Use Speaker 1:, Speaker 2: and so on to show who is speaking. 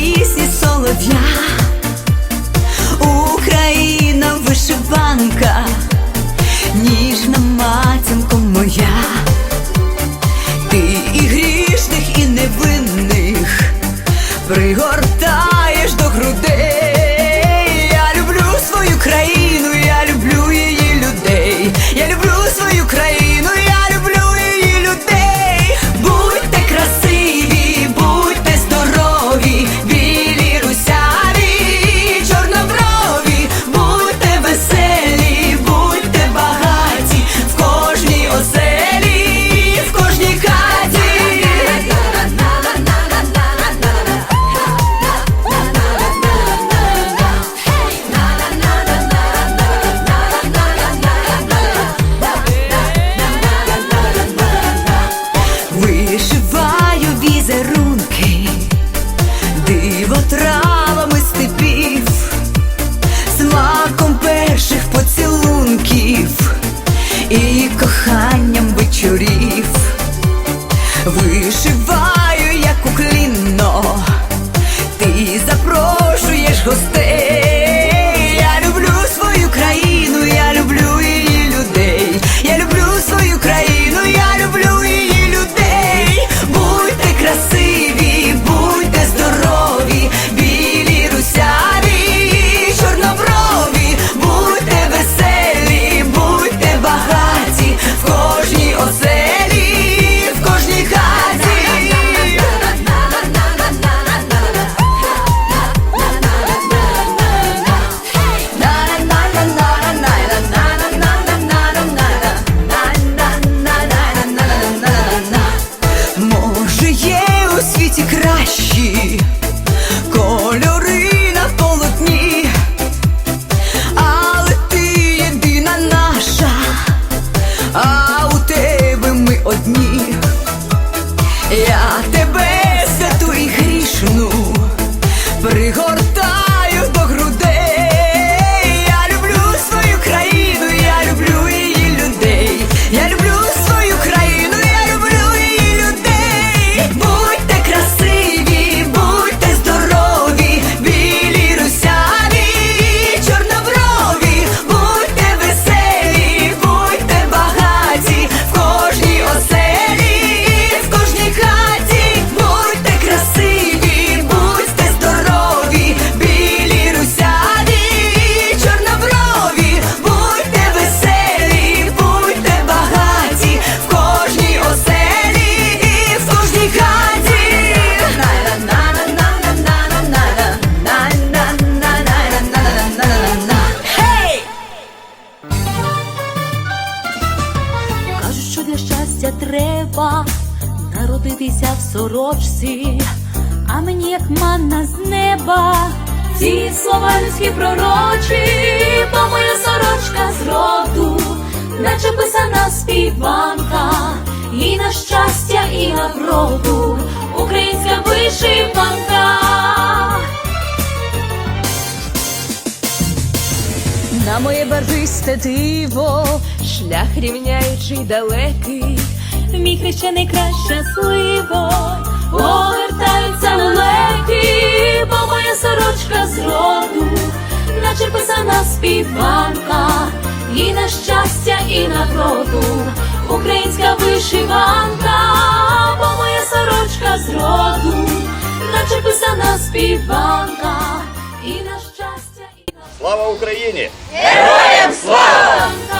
Speaker 1: пісні солов'я, Україна вишиванка. Дива травами степів, смаком перших поцілунків. І коханням вечорів, вишиваю, як у уклінно, ти запрошуєш гостей. Yeah.
Speaker 2: Вдягнутися в сорочці, а мені як манна з неба. Ці слова людські пророчі, бо моя сорочка з роду, наче писана співанка, і на щастя, і на вроду, українська вишиванка.
Speaker 1: На моє барвисте диво,
Speaker 3: шлях рівняючий далекий.
Speaker 2: Мій хрещений край щасливо, повертаються лелеки, бо моя сорочка з роду, наче писана співанка, і на щастя, і на вроду, українська вишиванка, бо моя сорочка з роду, наче писана співанка, і на щастя, і на
Speaker 4: Слава Україні!
Speaker 2: вишиванка.